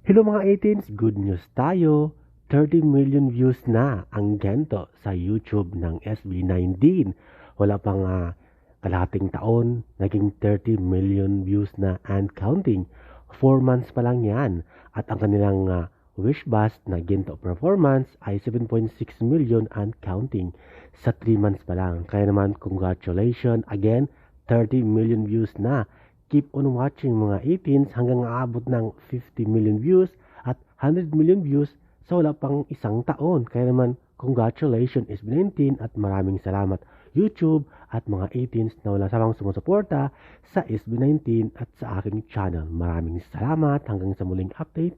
Hello mga 18s, good news tayo. 30 million views na ang gento sa YouTube ng SB19. Wala pang uh, kalahating taon, naging 30 million views na and counting. 4 months pa lang yan. At ang kanilang uh, wish bust na gento performance ay 7.6 million and counting sa 3 months pa lang. Kaya naman, congratulations again, 30 million views na keep on watching mga 18s hanggang aabot ng 50 million views at 100 million views sa wala pang isang taon. Kaya naman, congratulations SB19 at maraming salamat YouTube at mga 18s na wala samang sumusuporta sa SB19 at sa aking channel. Maraming salamat hanggang sa muling update.